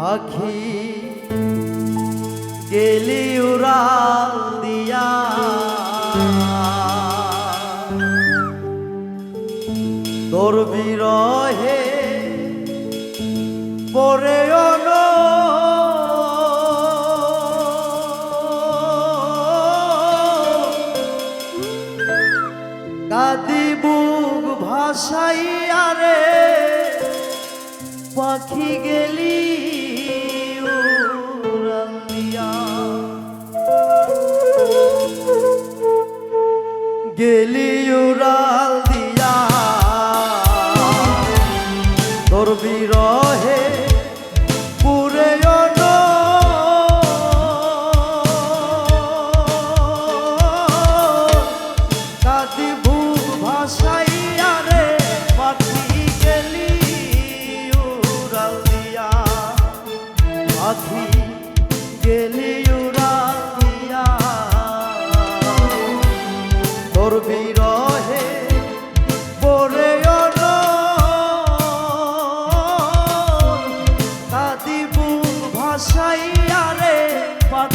পাখি গেলি উড়াল দিয়া। তোর বিরহে পরে কাদি বুক ভাসাইয়া পাখি গেলি সাথী গেলি উড়াইয়া তোর বিরহে পরে কাদিবু ভাসাইয়া রে পাঠ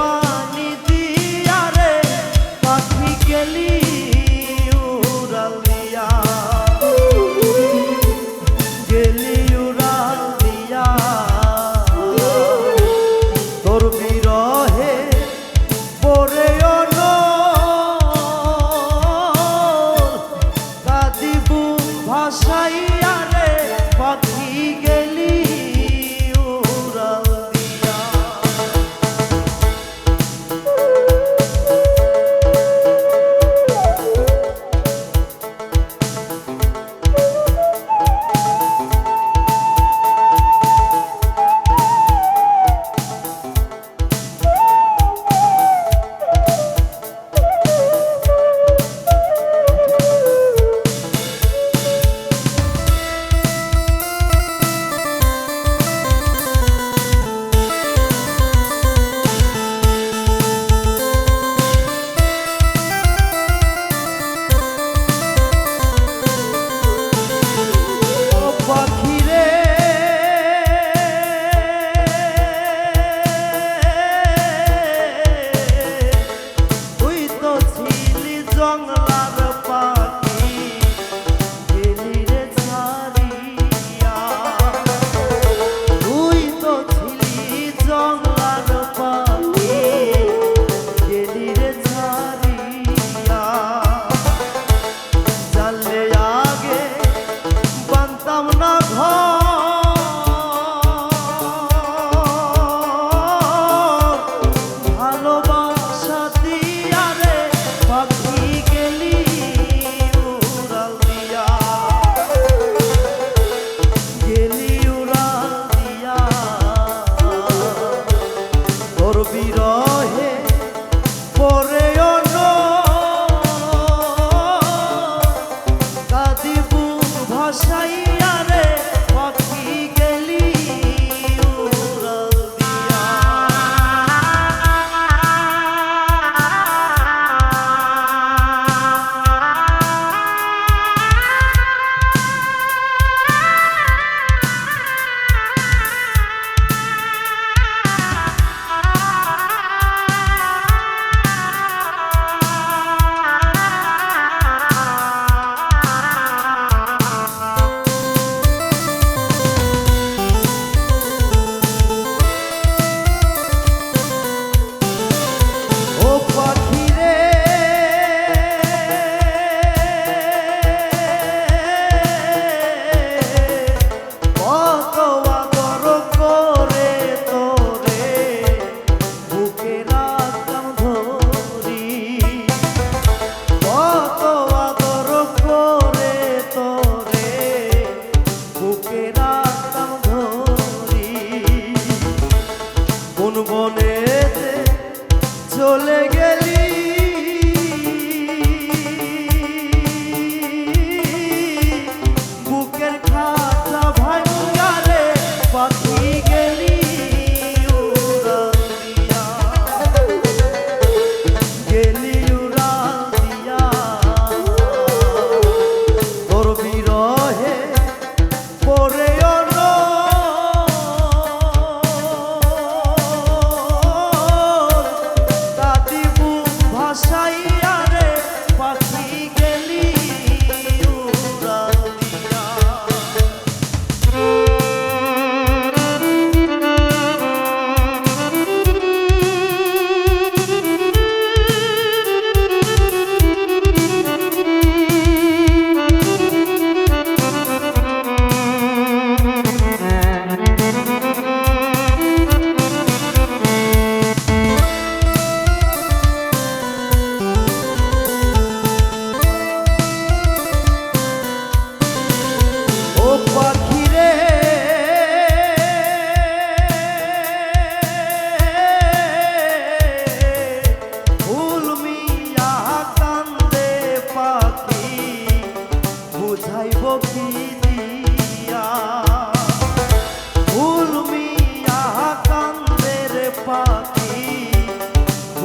fire.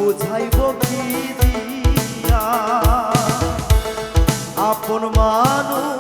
বুঝাইব কি দিয়া? আপন মানুষ